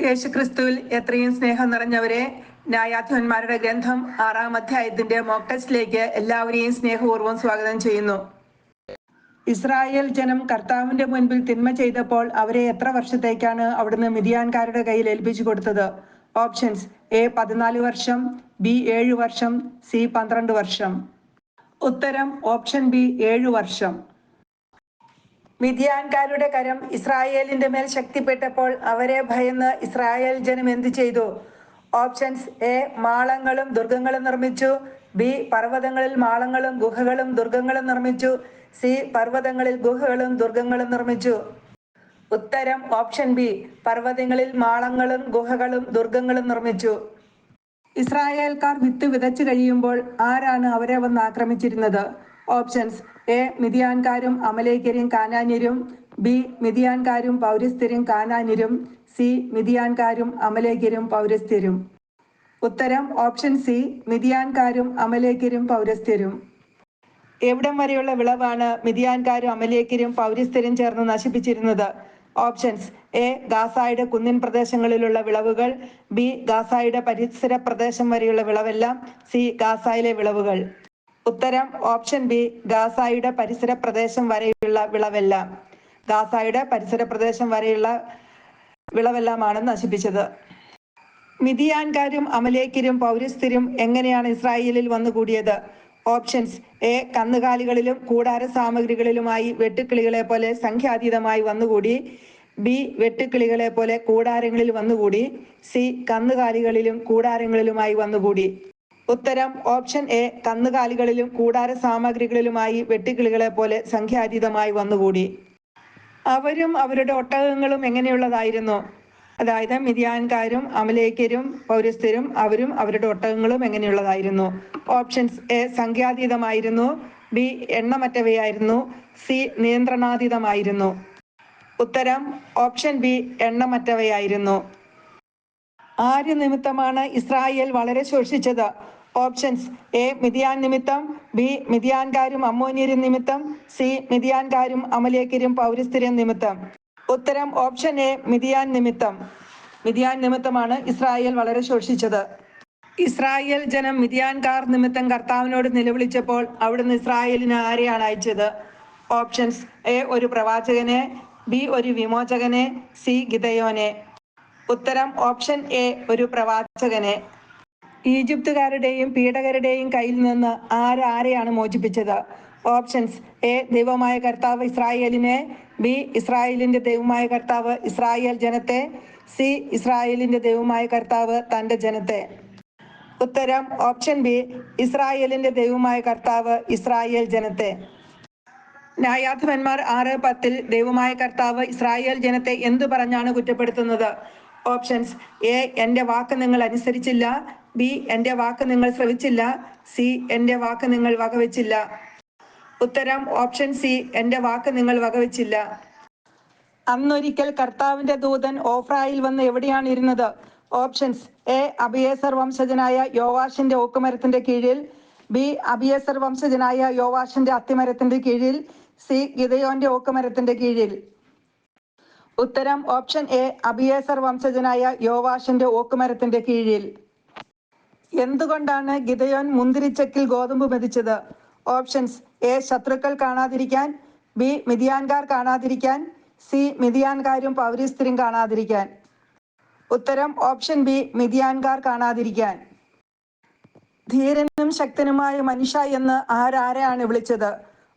യേശുക്രിസ്തുവിൽ എത്രയും സ്നേഹം നിറഞ്ഞവരെ ന്യായാധിപന്മാരുടെ ഗ്രന്ഥം ആറാം അധ്യായത്തിന്റെ മോക്ക് ടെസ്റ്റിലേക്ക് എല്ലാവരെയും സ്നേഹപൂർവം സ്വാഗതം ചെയ്യുന്നു. ഇസ്രായേൽ ജനം കർത്താവിന്റെ മുൻപിൽ തിന്മ ചെയ്തപ്പോൾ അവരെ എത്ര വർഷത്തേക്കാണ് അവിടുന്ന് മിതിയാൻകാരുടെ കയ്യിൽ ഏൽപ്പിച്ചു കൊടുത്തത്? ഓപ്ഷൻസ് എ പതിനാല് വർഷം ബി ഏഴ് വർഷം സി പന്ത്രണ്ട് വർഷം. ഉത്തരം ഓപ്ഷൻ ബി ഏഴു വർഷം. മിതിയാൻകാരുടെ കരം ഇസ്രായേലിന്റെ മേൽ ശക്തിപ്പെട്ടപ്പോൾ അവരെ ഭയന്ന് ഇസ്രായേൽ ജനം എന്തു ചെയ്തു? ഓപ്ഷൻസ് എ മാളങ്ങളും ദുർഗങ്ങളും നിർമ്മിച്ചു. ബി പർവതങ്ങളിൽ മാളങ്ങളും ഗുഹകളും ദുർഗങ്ങളും നിർമ്മിച്ചു. സി പർവതങ്ങളിൽ ഗുഹകളും ദുർഗങ്ങളും നിർമ്മിച്ചു. ഉത്തരം ഓപ്ഷൻ ബി പർവതങ്ങളിൽ മാളങ്ങളും ഗുഹകളും ദുർഗങ്ങളും നിർമ്മിച്ചു. ഇസ്രായേൽക്കാർ വിത്ത് വിതച്ചു കഴിയുമ്പോൾ ആരാണ് അവരെ വന്ന് ആക്രമിച്ചിരുന്നത്? Options A. മിതിയാൻകാരും അമലേക്കരും കാനാന്യരും ബി. മിതിയാൻകാരും പൗരസ്ഥരും കാനാന്യരും സി. മിതിയാൻകാരും അമലേക്കരും പൗരസ്ഥരും ഉത്തരം ഓപ്ഷൻ സി. മിതിയാൻകാരും അമലേക്കരും പൗരസ്ഥരും എവിടം വരെയുള്ള വിളവാണ് മിതിയാൻകാരും അമലേക്കരും പൗരസ്ഥരും ചേർന്ന് നശിപ്പിച്ചിരുന്നത്? Options A. ഗാസായുടെ കുന്നിൻ പ്രദേശങ്ങളിലുള്ള വിളവുകൾ ബി. ഗാസായുടെ പരിസര പ്രദേശം വരെയുള്ള വിളവെല്ലാം സി. ഗാസായിലെ വിളവുകൾ. ഉത്തരം ഓപ്ഷൻ ബി ഗാസായുടെ പരിസര പ്രദേശം വരെയുള്ള വിളവെല്ലാം. ഗാസായുടെ പരിസര പ്രദേശം വരെയുള്ള വിളവെല്ലാമാണ് നശിപ്പിച്ചത്. മിതിയാൻകാരും അമലേക്കരും പൗരസ്ഥരും എങ്ങനെയാണ് ഇസ്രായേലിൽ വന്നുകൂടിയത് ഓപ്ഷൻസ് എ കന്നുകാലികളിലും കൂടാര സാമഗ്രികളിലുമായി വെട്ടുക്കിളികളെ പോലെ സംഖ്യാതീതമായി വന്നുകൂടി ബി വെട്ടുക്കിളികളെ പോലെ കൂടാരങ്ങളിൽ വന്നുകൂടി സി കന്നുകാലികളിലും കൂടാരങ്ങളിലുമായി വന്നുകൂടി ഉത്തരം ഓപ്ഷൻ എ കന്നുകാലികളിലും കൂടാര സാമഗ്രികളിലുമായി വെട്ടുകിളികളെ പോലെ സംഖ്യാതീതമായി വന്നുകൂടി. അവരും അവരുടെ ഒട്ടകങ്ങളും എങ്ങനെയുള്ളതായിരുന്നു? അതായത് മിതിയാൻകാരും അമലേക്കരും പൗരസ്ഥരും അവരും അവരുടെ ഒട്ടകങ്ങളും എങ്ങനെയുള്ളതായിരുന്നു? ഓപ്ഷൻസ് എ സംഖ്യാതീതമായിരുന്നു. ബി എണ്ണമറ്റവയായിരുന്നു. സി നിയന്ത്രണാതീതമായിരുന്നു. ഉത്തരം ഓപ്ഷൻ ബി എണ്ണമറ്റവയായിരുന്നു. ആര് നിമിത്തമാണ് ഇസ്രായേൽ വളരെ ശോഷിച്ചത്. ഓപ്ഷൻസ്. എ മിതിയാൻ നിമിത്തം. ബി മിതിയാൻകാരും അമ്മോന്യരും നിമിത്തം. സി മിതിയാൻകാരും അമലേക്കരും പൗരസ്ഥരും നിമിത്തം. ഉത്തരം ഓപ്ഷൻ എ മിതിയാൻ നിമിത്തം. മിതിയാൻ നിമിത്തമാണ് ഇസ്രായേൽ വളരെ ശോഷിച്ചത്. ഇസ്രായേൽ ജനം മിതിയാൻകാർ നിമിത്തം കർത്താവിനോട് നിലവിളിച്ചപ്പോൾ അവിടുന്ന് ഇസ്രായേലിന് ആരെയാണ് അയച്ചത്? ഓപ്ഷൻസ് എ ഒരു പ്രവാചകനെ. ബി ഒരു വിമോചകനെ. സി ഗിതയോനെ ഉത്തരം ഓപ്ഷൻ എ ഒരു പ്രവാചകനെ. ഈജിപ്തുകാരുടെയും പീഡകരുടെയും കയ്യിൽ നിന്ന് ആരാരെയാണ് മോചിപ്പിച്ചത്? ഓപ്ഷൻസ് എ ദൈവമായ കർത്താവ് ഇസ്രായേലിനെ ബി ഇസ്രായേലിന്റെ ദൈവമായ കർത്താവ് ഇസ്രായേൽ ജനത്തെ സി ഇസ്രായേലിന്റെ ദൈവമായ കർത്താവ് തന്റെ ജനത്തെ. ഉത്തരം ഓപ്ഷൻ ബി ഇസ്രായേലിന്റെ ദൈവമായ കർത്താവ് ഇസ്രായേൽ ജനത്തെ. ന്യായാധിപന്മാർ ആറ് പത്തിൽ ദൈവമായ കർത്താവ് ഇസ്രായേൽ ജനത്തെ എന്തു പറഞ്ഞാണ് കുറ്റപ്പെടുത്തുന്നത്? ഓപ്ഷൻസ് എ എന്റെ വാക്ക് നിങ്ങൾ അനുസരിച്ചില്ല. ബി എന്റെ വാക്ക് നിങ്ങൾ ശ്രവിച്ചില്ല. സി എന്റെ വാക്ക് നിങ്ങൾ വകവെച്ചില്ല. ഉത്തരം ഓപ്ഷൻ സി എന്റെ വാക്ക് നിങ്ങൾ വകവെച്ചില്ല. അന്നൊരിക്കൽ കർത്താവിന്റെ ദൂതൻ ഓഫ്രായിൽ വന്ന് എവിടെയാണ് ഇരുന്നത്? ഓപ്ഷൻസ് എ അബിയേസർ വംശജനായ യോവാഷിന്റെ ഓക്കുമരത്തിന്റെ കീഴിൽ. ബി അബിയേസർ വംശജനായ യോവാഷിന്റെ അത്തിമരത്തിന്റെ കീഴിൽ. സി ഗിതയോന്റെ ഓക്കുമരത്തിന്റെ കീഴിൽ. ഉത്തരം ഓപ്ഷൻ എ അബിയേസർ വംശജനായ യോവാഷിന്റെ ഓക്കുമരത്തിന്റെ കീഴിൽ. എന്തുകൊണ്ടാണ് ഗിതയോൻ മുന്തിരിച്ചക്കിൽ ഗോതമ്പ് മെതിച്ചത്? ഓപ്ഷൻസ് എ ശത്രുക്കൾ കാണാതിരിക്കാൻ. ബി മിതിയാൻകാർ കാണാതിരിക്കാൻ. സി മിതിയാൻകാരും പൗരസ്ത്രീയും കാണാതിരിക്കാൻ. ഉത്തരം ഓപ്ഷൻ ബി മിതിയാൻകാർ കാണാതിരിക്കാൻ. ധീരനും ശക്തനുമായ മനുഷ്യ എന്ന് ആരാരെയാണ് വിളിച്ചത്?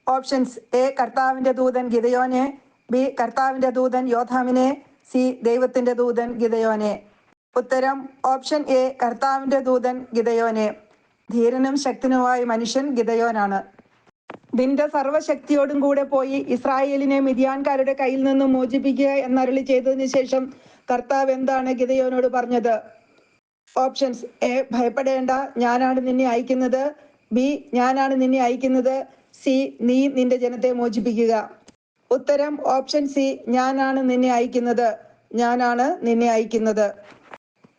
ഓപ്ഷൻസ് എ കർത്താവിന്റെ ദൂതൻ ഗിതയോനെ ബി കർത്താവിന്റെ ദൂതൻ യോധാമിനെ സി ദൈവത്തിന്റെ ദൂതൻ ഗിതയോനെ ഉത്തരം ഓപ്ഷൻ എ കർത്താവിന്റെ ദൂതൻ ഗിതയോനെ ധീരനും ശക്തനുമായ മനുഷ്യൻ ഗിതയോനാണ് നിന്റെ സർവശക്തിയോടും കൂടെ പോയി ഇസ്രായേലിനെ മിതിയാൻകാരുടെ കയ്യിൽ നിന്നും മോചിപ്പിക്കുക എന്നരുളി ചെയ്തതിന് ശേഷം കർത്താവ് എന്താണ് ഗിതയോനോട് പറഞ്ഞത്? ഓപ്ഷൻസ് എ ഭയപ്പെടേണ്ട ഞാനാണ് നിന്നെ അയക്കുന്നത്. ബി ഞാനാണ് നിന്നെ അയക്കുന്നത്. സി നീ നിന്റെ ജനത്തെ മോചിപ്പിക്കുക. ഉത്തരം ഓപ്ഷൻ സി ഞാനാണ് നിന്നെ അയക്കുന്നത്. ഞാനാണ് നിന്നെ അയക്കുന്നത്.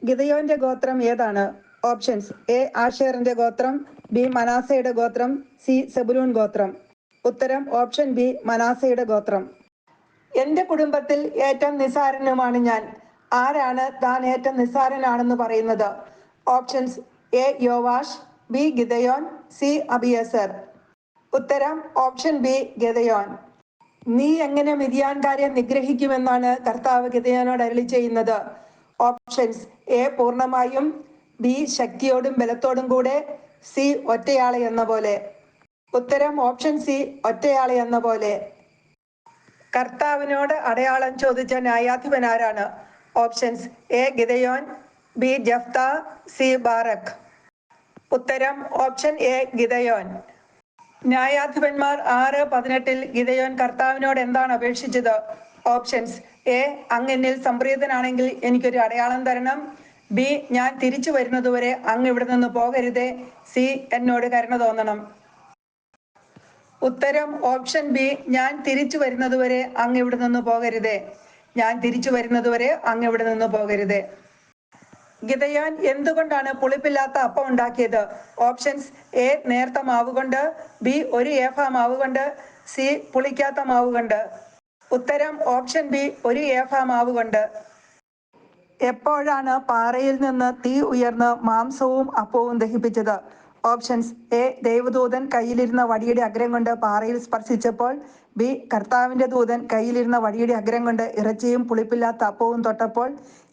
ഗിതയോന്റെ ഗോത്രം ഏതാണ്? ഓപ്ഷൻസ് എ ആഷേറിന്റെ ഗോത്രം ബി മനാസയുടെ ഗോത്രം സി സെബുലൂൺ ഗോത്രം. ഉത്തരം ഓപ്ഷൻ ബി മനാസയുടെ ഗോത്രം. എന്റെ കുടുംബത്തിൽ ഏറ്റവും നിസാരനുമാണ് ഞാൻ. ആരാണ് താൻ ഏറ്റവും നിസ്സാരനാണെന്ന് പറയുന്നത്? Options A Joash B Gideon C Abiezer. ഉത്തരം ഓപ്ഷൻ ബി ഗിദയോൻ നീ എങ്ങനെ മിതിയാൻകാരെ നിഗ്രഹിക്കുമെന്നാണ് കർത്താവ് ഗിതയാനോട് അരളി ചെയ്യുന്നത്. ഓപ്ഷൻസ് എ പൂർണമായും ബി ശക്തിയോടും ബലത്തോടും കൂടെ സി ഒറ്റയാളെ എന്ന പോലെ. ഉത്തരം ഓപ്ഷൻ സി ഒറ്റയാളെ എന്ന പോലെ. കർത്താവിനോട് അടയാളം ചോദിച്ച ന്യായാധിപൻ ആരാണ്? Options A Gideon B Jephthah C Barak. ഉത്തരം ഓപ്ഷൻ എ ഗിദയോൻ. ന്യായാധിപന്മാർ ആറ് പതിനെട്ടിൽ ഗിതയോൻ കർത്താവിനോട് എന്താണ് അപേക്ഷിച്ചത്? ഓപ്ഷൻസ് എ അങ് എന്നിൽ സംപ്രീതനാണെങ്കിൽ എനിക്കൊരു അടയാളം തരണം. ബി ഞാൻ തിരിച്ചു വരുന്നതുവരെ അങ്ങ് ഇവിടെ നിന്ന് പോകരുതേ. സി എന്നോട് കരുണ തോന്നണം. ഉത്തരം ഓപ്ഷൻ ബി ഞാൻ തിരിച്ചു വരുന്നതുവരെ അങ്ങ് ഇവിടെ നിന്ന് പോകരുതേ. ഞാൻ തിരിച്ചു വരുന്നതുവരെ അങ്ങ് ഇവിടെ നിന്ന് പോകരുതേ. ഗിതയാൻ എന്തുകൊണ്ടാണ് പുളിപ്പില്ലാത്ത അപ്പം ഉണ്ടാക്കിയത്? ഓപ്ഷൻസ് എ നേർത്ത മാവ് കൊണ്ട് ബി ഒരു ഏഫ മാവ് കൊണ്ട് സി പുളിക്കാത്ത മാവ് കൊണ്ട് ഉത്തരം ഓപ്ഷൻ ബി ഒരു ഏഫ മാവ് കൊണ്ട് എപ്പോഴാണ് പാറയിൽ നിന്ന് തീ ഉയർന്ന് മാംസവും അപ്പവും ദഹിപ്പിച്ചത്? ഓപ്ഷൻസ്. എ ദൈവദൂതൻ കയ്യിലിരുന്ന വടിയുടെ അഗ്രം കൊണ്ട് പാറയിൽ സ്പർശിച്ചപ്പോൾ ബി കർത്താവിന്റെ ദൂതൻ കയ്യിലിരുന്ന വടിയുടെ അഗ്രം കൊണ്ട് ഇറച്ചിയും പുളിപ്പില്ലാത്ത അപ്പവും തൊട്ടപ്പോൾ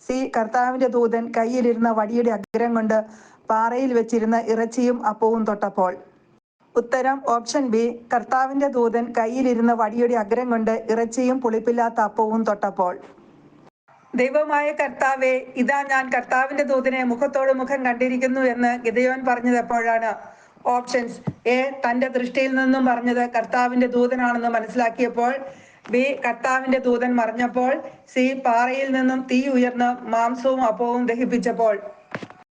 സി കർത്താവിന്റെ ദൂതൻ കയ്യിലിരുന്ന വടിയുടെ അഗ്രം കൊണ്ട് പാറയിൽ വെച്ചിരുന്ന ഇറച്ചിയും അപ്പവും തൊട്ടപ്പോൾ. ഉത്തരം ഓപ്ഷൻ ബി കർത്താവിന്റെ ദൂതൻ കയ്യിലിരുന്ന വടിയുടെ അഗ്രം കൊണ്ട് ഇറച്ചിയും പുളിപ്പില്ലാത്ത അപ്പവും തൊട്ടപ്പോൾ. ദൈവമായ കർത്താവെ ഇതാ ഞാൻ കർത്താവിന്റെ ദൂതനെ മുഖത്തോട് മുഖം കണ്ടിരിക്കുന്നു എന്ന് ഗിതയോൻ പറഞ്ഞത് എപ്പോഴാണ്? ഓപ്ഷൻസ് എ തന്റെ ദൃഷ്ടിയിൽ നിന്നും പറഞ്ഞത് കർത്താവിന്റെ ദൂതനാണെന്ന് മനസ്സിലാക്കിയപ്പോൾ ബി കർത്താവിന്റെ ദൂതൻ മറിഞ്ഞപ്പോൾ സി പാറയിൽ നിന്നും തീ ഉയർന്ന് മാംസവും അപ്പവും ദഹിപ്പിച്ചപ്പോൾ.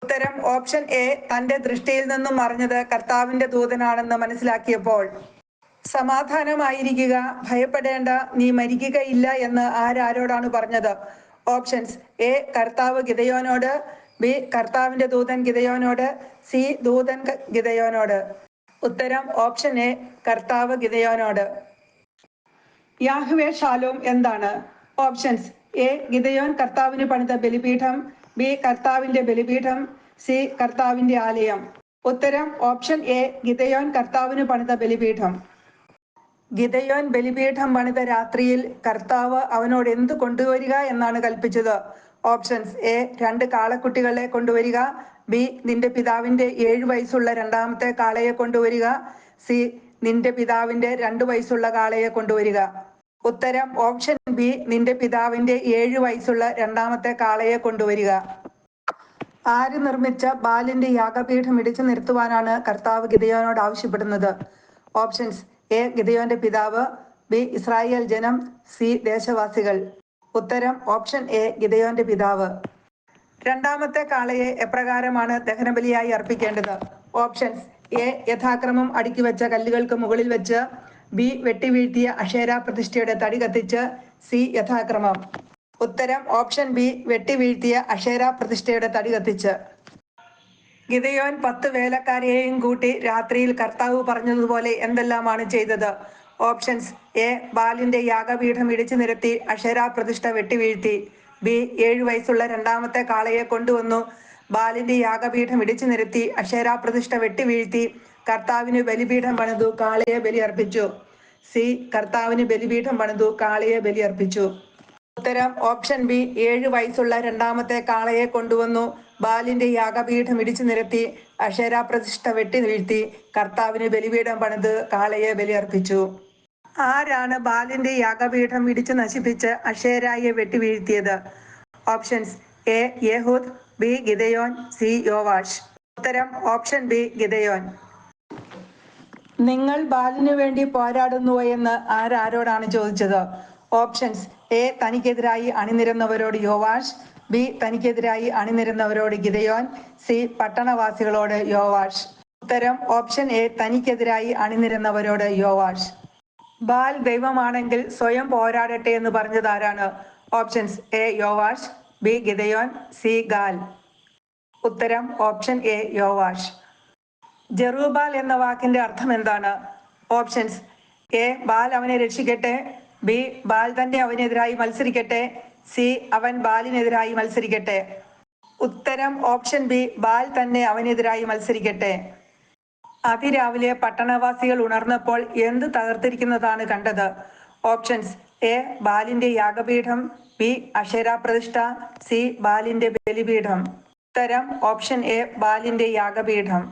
ഉത്തരം ഓപ്ഷൻ എ തന്റെ ദൃഷ്ടിയിൽ നിന്നും മറിഞ്ഞത് കർത്താവിന്റെ ദൂതനാണെന്ന് മനസ്സിലാക്കിയപ്പോൾ. സമാധാനമായിരിക്കുക ഭയപ്പെടേണ്ട നീ മരിക്കുകയില്ല എന്ന് ആരാരോടാണ് പറഞ്ഞത്? ഓപ്ഷൻസ്. എ കർത്താവ് ഗിതയോനോട് ബി കർത്താവിന്റെ ദൂതൻ ഗിതയോനോട് സി ദൂതൻ ഗിതയോനോട് ഉത്തരം ഓപ്ഷൻ എ കർത്താവ് ഗിതയോനോട് യാഹ്വേ ഷാലോം എന്താണ്? ഓപ്ഷൻസ്. എ ഗിതയോൻ കർത്താവിന് പണിത ബലിപീഠം. ബി കർത്താവിന്റെ ബലിപീഠം. സി കർത്താവിന്റെ ആലയം. ഉത്തരം ഓപ്ഷൻ എ ഗിതയോൻ കർത്താവിന് പണിത ബലിപീഠം. ഗിതയോൻ ബലിപീഠം പണിത രാത്രിയിൽ കർത്താവ് അവനോട് എന്ത് കൊണ്ടുവരിക എന്നാണ് കൽപ്പിച്ചത്? ഓപ്ഷൻസ് എ രണ്ട് കാളക്കുട്ടികളെ കൊണ്ടുവരിക. ബി നിന്റെ പിതാവിന്റെ ഏഴു വയസ്സുള്ള രണ്ടാമത്തെ കാളയെ കൊണ്ടുവരിക. സി നിന്റെ പിതാവിന്റെ രണ്ടു വയസ്സുള്ള കാളയെ കൊണ്ടുവരിക. ഉത്തരം ഓപ്ഷൻ ബി നിന്റെ പിതാവിന്റെ ഏഴു വയസ്സുള്ള രണ്ടാമത്തെ കാളയെ കൊണ്ടുവരിക. ആര് നിർമ്മിച്ച ബാലിന്റെ യാഗപീഠം ഇടിച്ചു നിർത്തുവാനാണ് കർത്താവ് ഗിതയോനോട് ആവശ്യപ്പെടുന്നത്? Options A. ഗിദയോന്റെ പിതാവ് ബി. ഇസ്രായേൽ ജനം സി. ദേശവാസികൾ. ഉത്തരം ഓപ്ഷൻ എ. ഗിദയോന്റെ പിതാവ്. രണ്ടാമത്തെ കാളയെ എപ്രകാരമാണ് ദഹനബലിയായി അർപ്പിക്കേണ്ടത്? Options A. യഥാക്രമം അടുക്കി വെച്ച കല്ലുകൾക്ക് മുകളിൽ വെച്ച് ബി. വെട്ടി വീഴ്ത്തിയ അക്ഷേര പ്രതിഷ്ഠയുടെ തടി കത്തിച്ച് സി. യഥാക്രമം. ഉത്തരം ഓപ്ഷൻ ബി. വെട്ടി വീഴ്ത്തിയ അക്ഷേര പ്രതിഷ്ഠയുടെ തടി കത്തിച്ച്. ഗിതയോൻ പത്ത് വേലക്കാരെയും കൂട്ടി രാത്രിയിൽ കർത്താവ് പറഞ്ഞതുപോലെ എന്തെല്ലാമാണ് ചെയ്തത്? ഓപ്ഷൻസ് എ ബാലിന്റെ യാഗപീഠം ഇടിച്ചു നിരത്തി അക്ഷര പ്രതിഷ്ഠ വെട്ടിവീഴ്ത്തി ബി ഏഴു വയസ്സുള്ള രണ്ടാമത്തെ കാളയെ കൊണ്ടുവന്നു. ബാലിന്റെ യാഗപീഠം ഇടിച്ചു നിരത്തി അക്ഷര പ്രതിഷ്ഠ വെട്ടിവീഴ്ത്തി കർത്താവിന് ബലിപീഠം പണിതു കാളയെ ബലി അർപ്പിച്ചു സി കർത്താവിന് ബലിപീഠം പണിതു കാളയെ ബലി അർപ്പിച്ചു ഉത്തരം ഓപ്ഷൻ ബി ഏഴ് വയസ്സുള്ള രണ്ടാമത്തെ കാളയെ കൊണ്ടുവന്നു. ബാലിന്റെ യാഗപീഠം ഇടിച്ചു നിരത്തി അക്ഷരാപ്രതിഷ്ഠ വെട്ടി വീഴ്ത്തി കർത്താവിന് ബലിപീഠം പണിത് കാളയെ ബലിയർപ്പിച്ചു. ആരാണ് ബാലിന്റെ യാഗപീഠം ഇടിച്ചു നശിപ്പിച്ച് അക്ഷേരായെ വെട്ടി വീഴ്ത്തിയത്? Options A Ehud B Gideon C Joash. ഉത്തരം ഓപ്ഷൻ ബി ഗിതയോൻ നിങ്ങൾ ബാലിനു വേണ്ടി പോരാടുന്നുവോ എന്ന് ആരാരോടാണ് ചോദിച്ചത്? ഓപ്ഷൻസ്. എ തനിക്കെതിരായി അണിനിരന്നവരോട് യോവാഷ്. ബി തനിക്കെതിരായി അണിനിരന്നവരോട് ഗിതയോൻ സി പട്ടണവാസികളോട് യോവാഷ്. ഉത്തരം ഓപ്ഷൻ എ തനിക്കെതിരായി അണിനിരന്നവരോട് യോവാഷ്. ബാൽ ദൈവമാണെങ്കിൽ സ്വയം പോരാടട്ടെ എന്ന് പറഞ്ഞത് ആരാണ്? Options A Joash. B Gideon C Gaal. ഉത്തരം ഓപ്ഷൻ എ യോവാഷ്. ജെറൂബാൽ എന്ന വാക്കിന്റെ അർത്ഥം എന്താണ്? ഓപ്ഷൻസ് എ ബാൽ അവനെ രക്ഷിക്കട്ടെ. ബി ബാൽ തന്നെ അവനെതിരായി മത്സരിക്കട്ടെ. സി അവൻ ബാലിനെതിരായി മത്സരിക്കട്ടെ. ഉത്തരം ഓപ്ഷൻ ബി ബാൽ തന്നെ അവനെതിരായി മത്സരിക്കട്ടെ. അതിരാവിലെ പട്ടണവാസികൾ ഉണർന്നപ്പോൾ എന്ത് തകർത്തിരിക്കുന്നതാണ് കണ്ടത്? ഓപ്ഷൻസ് എ ബാലിന്റെ യാഗപീഠം ബി അക്ഷരാപ്രതിഷ്ഠ സി ബാലിന്റെ ബലിപീഠം. ഉത്തരം ഓപ്ഷൻ എ ബാലിന്റെ യാഗപീഠം.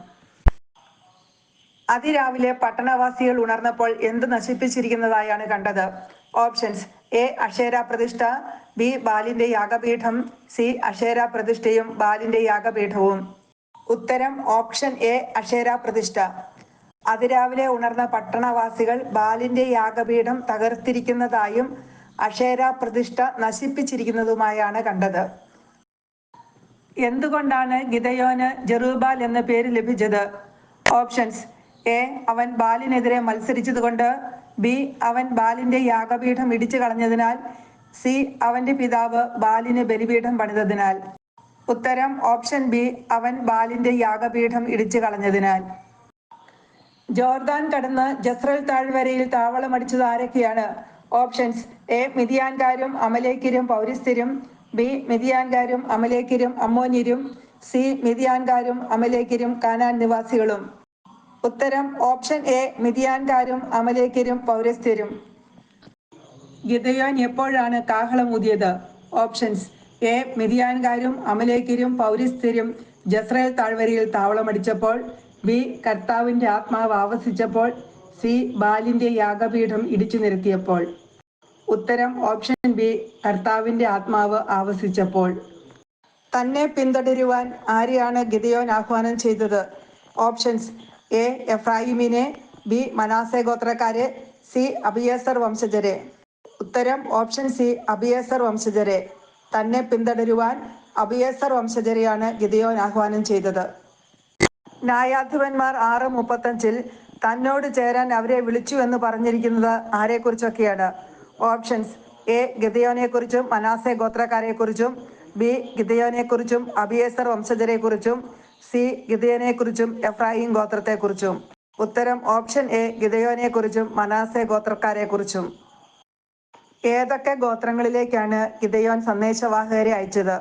അതിരാവിലെ പട്ടണവാസികൾ ഉണർന്നപ്പോൾ എന്ത് നശിപ്പിച്ചിരിക്കുന്നതായാണ് കണ്ടത്? ഓപ്ഷൻസ് എ അക്ഷേര പ്രതിഷ്ഠ ബി ബാലിന്റെ യാഗപീഠം. സി അക്ഷേര പ്രതിഷ്ഠയും ബാലിന്റെ യാഗപീഠവും. ഉത്തരം ഓപ്ഷൻ എ അക്ഷേര പ്രതിഷ്ഠ അതിരാവിലെ ഉണർന്ന പട്ടണവാസികൾ ബാലിന്റെ യാഗപീഠം തകർത്തിരിക്കുന്നതായും അക്ഷേര പ്രതിഷ്ഠ നശിപ്പിച്ചിരിക്കുന്നതുമായാണ് കണ്ടത്. എന്തുകൊണ്ടാണ് ഗിതയോന് ജെറൂബാൽ എന്ന പേര് ലഭിച്ചത്? ഓപ്ഷൻസ് എ അവൻ ബാലിനെതിരെ മത്സരിച്ചതുകൊണ്ട് ബി അവൻ ബാലിന്റെ യാഗപീഠം ഇടിച്ചു കളഞ്ഞതിനാൽ സി അവന്റെ പിതാവ് ബാലിന് ബലിപീഠം പണിതതിനാൽ. ഉത്തരം ഓപ്ഷൻ ബി അവൻ ബാലിന്റെ യാഗപീഠം ഇടിച്ചു കളഞ്ഞതിനാൽ. ജോർദാൻ കടന്ന് ജസ്രൽ താഴ്വരയിൽ താവളമടിച്ചത് ആരൊക്കെയാണ്? ഓപ്ഷൻസ് എ മിതിയാൻകാരും അമലേക്കിരും പൗരസ്ഥരും ബി മിതിയാൻകാരും അമലേക്കിരും അമ്മോന്യരും സി മിതിയാൻകാരും അമലേക്കിരും കാനാൻ നിവാസികളും. ഉത്തരം ഓപ്ഷൻ എ മിതിയാൻകാരും അമലേക്കരും പൗരസ്ഥരും ഗിതയോൻ എപ്പോഴാണ് കാഹളം ഊതിയത്? ഓപ്ഷൻസ് എ മിതിയാൻകാരും അമലേക്കരും പൗരസ്ഥരും ജസ്രയേൽ താഴ്വരയിൽ താവളമടിച്ചപ്പോൾ ബി കർത്താവിന്റെ ആത്മാവ് ആവസിച്ചപ്പോൾ സി ബാലിന്റെ യാഗപീഠം ഇടിച്ചു നിരത്തിയപ്പോൾ. ഉത്തരം ഓപ്ഷൻ ബി കർത്താവിന്റെ ആത്മാവ് ആവസിച്ചപ്പോൾ. തന്നെ പിന്തുടരുവാൻ ആരെയാണ് ഗിതയോൻ ആഹ്വാനം ചെയ്തത്? Options A. എഫ്രായിമിനെ ബി. മനാസെ ഗോത്രക്കാരെ സി. അബിയേസർ വംശജരെ. ഉത്തരം ഓപ്ഷൻ സി. അബിയേസർ വംശജരെ. തന്നെ പിന്തുടരുവാൻ അബിയേസർ വംശജരെയാണ് ഗിദയോൻ ആഹ്വാനം ചെയ്തത്. ന്യായാധിപന്മാർ ആറ് മുപ്പത്തഞ്ചിൽ തന്നോട് ചേരാൻ അവരെ വിളിച്ചു എന്ന് പറഞ്ഞിരിക്കുന്നത് ആരെക്കുറിച്ചൊക്കെയാണ്? Options A. ഗിദയോനെക്കുറിച്ചും മനാസെ ഗോത്രക്കാരെക്കുറിച്ചും ബി. ഗിദയോനെക്കുറിച്ചും അബിയേസർ വംശജരെക്കുറിച്ചും സി ഗിദയോനെക്കുറിച്ചും ഗോത്രത്തെ ഗോത്രത്തെക്കുറിച്ചും. ഉത്തരം ഓപ്ഷൻ എ ഗിദയോനെക്കുറിച്ചും മനാസെ ഗോത്രക്കാരെക്കുറിച്ചും. ഏതൊക്കെ ഗോത്രങ്ങളിലേക്കാണ് ഗിദയോൻ സന്ദേശവാഹകരെ അയച്ചത്?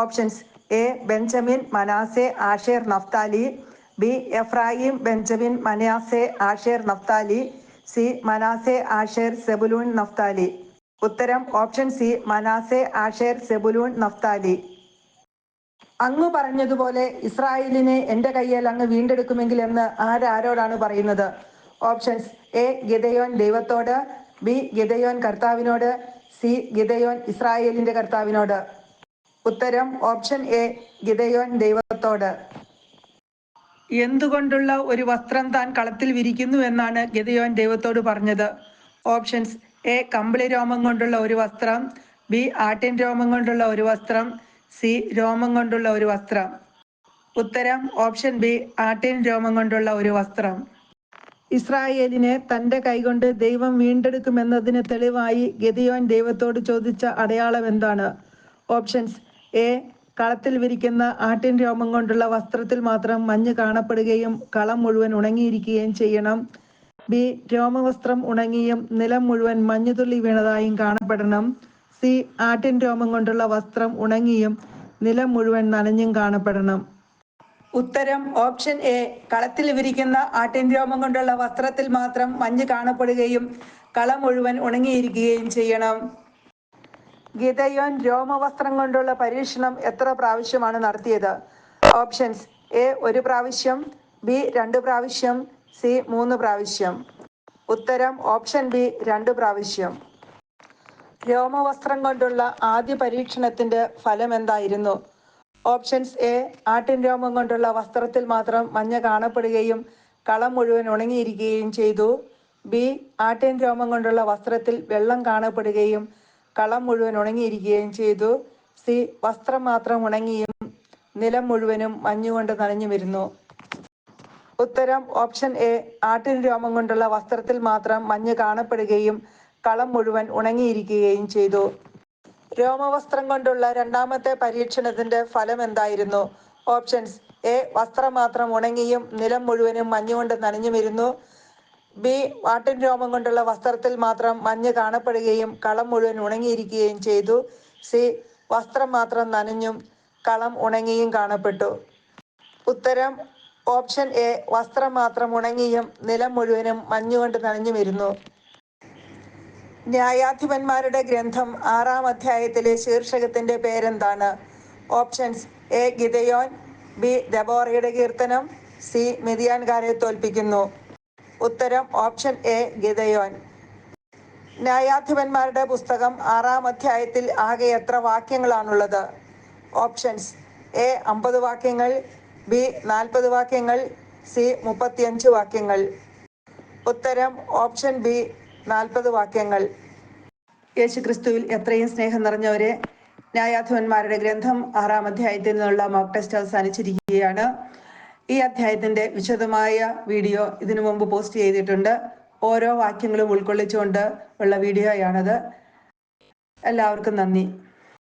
Options A Benjamin Manasseh Asher Naphtali. B Ephraim Benjamin Manasseh Asher Naphtali. C Manasseh Asher Zebulun Naphtali. ഉത്തരം option C Manasseh Asher Zebulun Naphtali. അങ്ങ് പറഞ്ഞതുപോലെ ഇസ്രായേലിനെ എന്റെ കയ്യിൽ അങ്ങ് വീണ്ടെടുക്കുമെങ്കിൽ എന്ന് ആരാരോടാണ് പറയുന്നത്? ഓപ്ഷൻസ് എ ഗിതയോൻ ദൈവത്തോട് ബി ഗിതയോൻ കർത്താവിനോട് സി ഗിതയോൻ ഇസ്രായേലിന്റെ കർത്താവിനോട്. ഉത്തരം ഓപ്ഷൻ എ ഗിതയോൻ ദൈവത്തോട്. എന്തുകൊണ്ടുള്ള ഒരു വസ്ത്രം താൻ കളത്തിൽ വിരിക്കുന്നു എന്നാണ് ഗിതയോൻ ദൈവത്തോട് പറഞ്ഞത്? ഓപ്ഷൻസ് എ കമ്പിളി രോമം കൊണ്ടുള്ള ഒരു വസ്ത്രം ബി ആട്ടിൻ രോമം കൊണ്ടുള്ള ഒരു വസ്ത്രം സി രോമം കൊണ്ടുള്ള ഒരു വസ്ത്രം. ഉത്തരം ഓപ്ഷൻ ബി ആട്ടിൻ രോമം കൊണ്ടുള്ള ഒരു വസ്ത്രം. ഇസ്രായേലിനെ തന്റെ കൈകൊണ്ട് ദൈവം വീണ്ടെടുക്കുമെന്നതിന് തെളിവായി ഗതിയോൻ ദൈവത്തോട് ചോദിച്ച അടയാളം എന്താണ്? ഓപ്ഷൻസ് എ കളത്തിൽ വിരിക്കുന്ന ആട്ടിൻ രോമം കൊണ്ടുള്ള വസ്ത്രത്തിൽ മാത്രം മഞ്ഞ് കാണപ്പെടുകയും കളം മുഴുവൻ ഉണങ്ങിയിരിക്കുകയും ചെയ്യണം. ബി രോമവസ്ത്രം ഉണങ്ങിയും നിലം മുഴുവൻ മഞ്ഞുതുള്ളി വീണതായും കാണപ്പെടണം. സി ആട്ടിൻ രോമം കൊണ്ടുള്ള വസ്ത്രം ഉണങ്ങിയും നിലം മുഴുവൻ നനഞ്ഞും കാണപ്പെടണം. ഉത്തരം ഓപ്ഷൻ എ കളത്തിൽ വിരിക്കുന്ന ആട്ടിൻ രോമം കൊണ്ടുള്ള വസ്ത്രത്തിൽ മാത്രം മഞ്ഞ് കാണപ്പെടുകയും കള മുഴുവൻ ഉണങ്ങിയിരിക്കുകയും ചെയ്യണം. ഗിതയോൻ രോമവസ്ത്രം കൊണ്ടുള്ള പരീക്ഷണം എത്ര പ്രാവശ്യമാണ് നടത്തിയത്? ഓപ്ഷൻസ് എ ഒരു പ്രാവശ്യം ബി രണ്ട് പ്രാവശ്യം സി മൂന്ന് പ്രാവശ്യം. ഉത്തരം ഓപ്ഷൻ ബി രണ്ട് പ്രാവശ്യം. രോമവസ്ത്രം കൊണ്ടുള്ള ആദ്യ പരീക്ഷണത്തിന്റെ ഫലം എന്തായിരുന്നു ഓപ്ഷൻസ് എ ആട്ടിൻ രോമം കൊണ്ടുള്ള വസ്ത്രത്തിൽ മാത്രം മഞ്ഞ കാണപ്പെടുകയും കളം മുഴുവൻ ഉണങ്ങിയിരിക്കുകയും ചെയ്തു. ബി ആട്ടിൻ രോമം കൊണ്ടുള്ള വസ്ത്രത്തിൽ വെള്ളം കാണപ്പെടുകയും കളം മുഴുവൻ ഉണങ്ങിയിരിക്കുകയും ചെയ്തു. സി വസ്ത്രം മാത്രം ഉണങ്ങിയും നിലം മുഴുവനും മഞ്ഞുകൊണ്ട് നനഞ്ഞു വരുന്നു ഉത്തരം ഓപ്ഷൻ എ ആട്ടിൻ രോമം കൊണ്ടുള്ള വസ്ത്രത്തിൽ മാത്രം മഞ്ഞ് കാണപ്പെടുകയും കളം മുഴുവൻ ഉണങ്ങിയിരിക്കുകയും ചെയ്തു. രോമവസ്ത്രം കൊണ്ടുള്ള രണ്ടാമത്തെ പരീക്ഷണത്തിന്റെ ഫലം എന്തായിരുന്നു ഓപ്ഷൻസ് എ വസ്ത്രം മാത്രം ഉണങ്ങിയും നിലം മുഴുവനും മഞ്ഞുകൊണ്ട് നനഞ്ഞു വരുന്നു ബി വാട്ടിൻ രോമം കൊണ്ടുള്ള വസ്ത്രത്തിൽ മാത്രം മഞ്ഞ് കാണപ്പെടുകയും കളം മുഴുവൻ ഉണങ്ങിയിരിക്കുകയും ചെയ്തു. സി വസ്ത്രം മാത്രം നനഞ്ഞും കളം ഉണങ്ങിയും കാണപ്പെട്ടു. ഉത്തരം ഓപ്ഷൻ എ വസ്ത്രം മാത്രം ഉണങ്ങിയും നിലം മുഴുവനും മഞ്ഞുകൊണ്ട് നനഞ്ഞു വരുന്നു ന്യായാധിപന്മാരുടെ ഗ്രന്ഥം ആറാം അധ്യായത്തിലെ ശീർഷകത്തിന്റെ പേരെന്താണ്? Options A. Gideon B. ദബോറയുടെ കീർത്തനം സി. മിതിയാൻകാരെ തോൽപ്പിക്കുന്നു. ഉത്തരം ഓപ്ഷൻ എ. ഗിതയോൻ ന്യായാധിപന്മാരുടെ പുസ്തകം ആറാം അധ്യായത്തിൽ ആകെ എത്ര വാക്യങ്ങളാണുള്ളത്? Options A. അമ്പത് വാക്യങ്ങൾ ബി. നാൽപ്പത് വാക്യങ്ങൾ സി. മുപ്പത്തിയഞ്ച് വാക്യങ്ങൾ. ഉത്തരം ഓപ്ഷൻ ബി. നാൽപ്പത് വാക്യങ്ങൾ. യേശുക്രിസ്തുവിൽ എത്രയും സ്നേഹം നിറഞ്ഞവരെ ന്യായാധിപന്മാരുടെ ഗ്രന്ഥം ആറാം അധ്യായത്തിൽ നിന്നുള്ള മോക്ക് ടെസ്റ്റ് അവസാനിച്ചിരിക്കുകയാണ്. ഈ അധ്യായത്തിന്റെ വിശദമായ വീഡിയോ ഇതിനു മുമ്പ് പോസ്റ്റ് ചെയ്തിട്ടുണ്ട്. ഓരോ വാക്യങ്ങളും ഉൾക്കൊള്ളിച്ചുകൊണ്ട് ഉള്ള വീഡിയോയാണത്. എല്ലാവർക്കും നന്ദി.